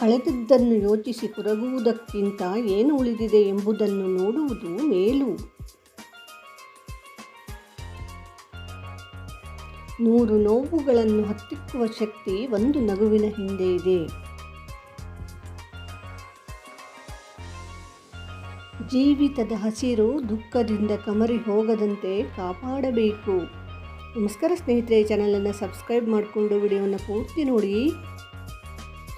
ಕಳೆದದ್ದನ್ನು ಯೋಚಿಸಿ ಕೊರಗುವುದಕ್ಕಿಂತ ಏನು ಉಳಿದಿದೆ ಎಂಬುದನ್ನು ನೋಡುವುದು ಮೇಲು. ನೂರು ನೋವುಗಳನ್ನು ಹತ್ತಿಕ್ಕುವ ಶಕ್ತಿ ಒಂದು ನಗುವಿನ ಹಿಂದೆ ಇದೆ. ಜೀವಿತದ ಹಸಿರು ದುಃಖದಿಂದ ಕಮರಿ ಹೋಗದಂತೆ ಕಾಪಾಡಬೇಕು. ನಮಸ್ಕಾರ ಸ್ನೇಹಿತರೆ, ಚಾನಲನ್ನು ಸಬ್ಸ್ಕ್ರೈಬ್ ಮಾಡಿಕೊಂಡು ವಿಡಿಯೋವನ್ನು ಪೂರ್ತಿ ನೋಡಿ.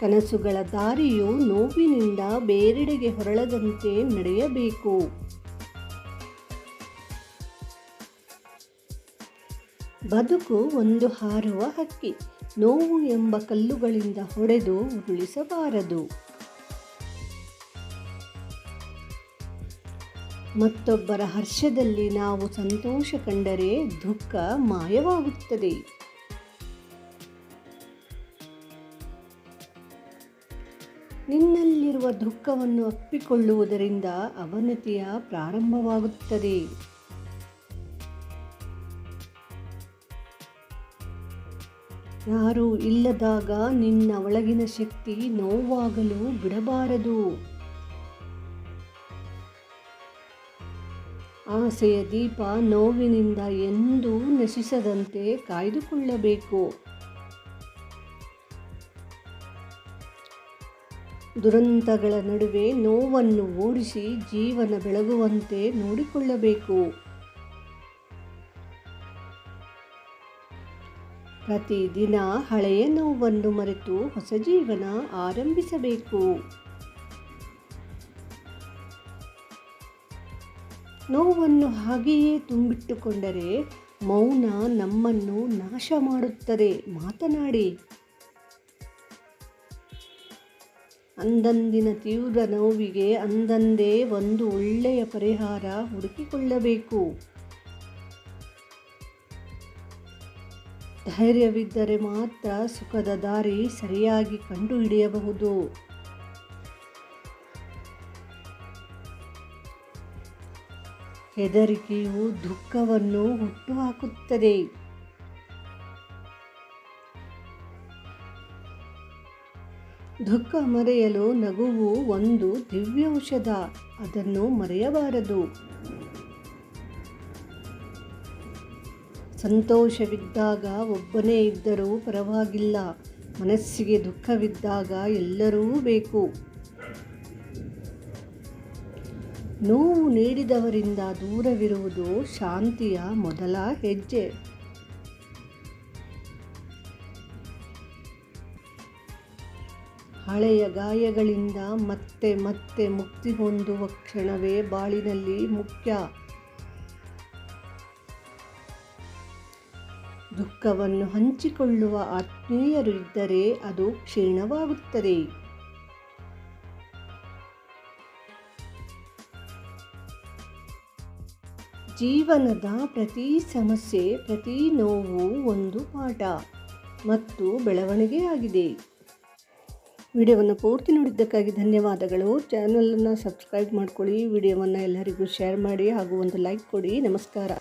ಕನಸುಗಳ ದಾರಿಯು ನೋವಿನಿಂದ ಬೇರೆಡೆಗೆ ಹೊರಳದಂತೆ ನಡೆಯಬೇಕು. ಬದುಕು ಒಂದು ಹಾರುವ ಹಕ್ಕಿ, ನೋವು ಎಂಬ ಕಲ್ಲುಗಳಿಂದ ಹೊಡೆದು ಉರುಳಿಸಬಾರದು. ಮತ್ತೊಬ್ಬರ ಹರ್ಷದಲ್ಲಿ ನಾವು ಸಂತೋಷ ಕಂಡರೆ ದುಃಖ ಮಾಯವಾಗುತ್ತದೆ. ನಿನ್ನಲ್ಲಿರುವ ದುಃಖವನ್ನು ಅಪ್ಪಿಕೊಳ್ಳುವುದರಿಂದ ಅವನತಿಯ ಪ್ರಾರಂಭವಾಗುತ್ತದೆ. ಯಾರೂ ಇಲ್ಲದಾಗ ನಿನ್ನ ಒಳಗಿನ ಶಕ್ತಿ ನೋವಾಗಲು ಬಿಡಬಾರದು. ಆಸೆಯ ದೀಪ ನೋವಿನಿಂದ ಎಂದೂ ನಶಿಸದಂತೆ ಕಾಯ್ದುಕೊಳ್ಳಬೇಕು. ದುರಂತಗಳ ನಡುವೆ ನೋವನ್ನು ಓಡಿಸಿ ಜೀವನ ಬೆಳಗುವಂತೆ ನೋಡಿಕೊಳ್ಳಬೇಕು. ಪ್ರತಿದಿನ ಹಳೆಯ ನೋವನ್ನು ಮರೆತು ಹೊಸ ಜೀವನ ಆರಂಭಿಸಬೇಕು. ನೋವನ್ನು ಹಾಗೆಯೇ ತುಂಬಿಟ್ಟುಕೊಂಡರೆ ಮೌನ ನಮ್ಮನ್ನು ನಾಶ ಮಾಡುತ್ತದೆ. ಮಾತನಾಡಿ. ಅಂದಂದಿನ ತೀವ್ರ ನೋವಿಗೆ ಅಂದಂದೇ ಒಂದು ಒಳ್ಳೆಯ ಪರಿಹಾರ ಹುಡುಕಿಕೊಳ್ಳಬೇಕು. ಧೈರ್ಯವಿದ್ದರೆ ಮಾತ್ರ ಸುಖದ ದಾರಿ ಸರಿಯಾಗಿ ಕಂಡುಹಿಡಿಯಬಹುದು. ಹೆದರಿಕೆಯು ದುಃಖವನ್ನು ಹುಟ್ಟುಹಾಕುತ್ತದೆ. ದುಃಖ ಮರೆಯಲು ನಗುವು ಒಂದು ದಿವ್ಯೌಷಧ ಅದನ್ನು ಮರೆಯಬಾರದು. ಸಂತೋಷವಿದ್ದಾಗ ಒಬ್ಬನೇ ಇದ್ದರೂ ಪರವಾಗಿಲ್ಲ, ಮನಸ್ಸಿಗೆ ದುಃಖವಿದ್ದಾಗ ಎಲ್ಲರೂ ಬೇಕು. ನೋವು ನೀಡಿದವರಿಂದ ದೂರವಿರುವುದು ಶಾಂತಿಯ ಮೊದಲ ಹೆಜ್ಜೆ. ಹಳೆಯ ಗಾಯಗಳಿಂದ ಮತ್ತೆ ಮತ್ತೆ ಮುಕ್ತಿ ಹೊಂದುವ ಕ್ಷಣವೇ ಬಾಳಿನಲ್ಲಿ ಮುಖ್ಯ. ದುಃಖವನ್ನು ಹಂಚಿಕೊಳ್ಳುವ ಆತ್ಮೀಯರು ಇದ್ದರೆ ಅದು ಕ್ಷೀಣವಾಗುತ್ತದೆ. ಜೀವನದ ಪ್ರತಿ ಸಮಸ್ಯೆ, ಪ್ರತಿ ನೋವು ಒಂದು ಪಾಠ ಮತ್ತು ಬೆಳವಣಿಗೆಯಾಗಿದೆ. ವಿಡಿಯೋವನ್ನು ಪೂರ್ತಿ ನೋಡಿದ್ದಕ್ಕಾಗಿ ಧನ್ಯವಾದಗಳು. ಚಾನಲನ್ನು ಸಬ್ಸ್ಕ್ರೈಬ್ ಮಾಡ್ಕೊಳ್ಳಿ, ವಿಡಿಯೋವನ್ನು ಎಲ್ಲರಿಗೂ ಶೇರ್ ಮಾಡಿ ಹಾಗೂ ಒಂದು ಲೈಕ್ ಕೊಡಿ. ನಮಸ್ಕಾರ.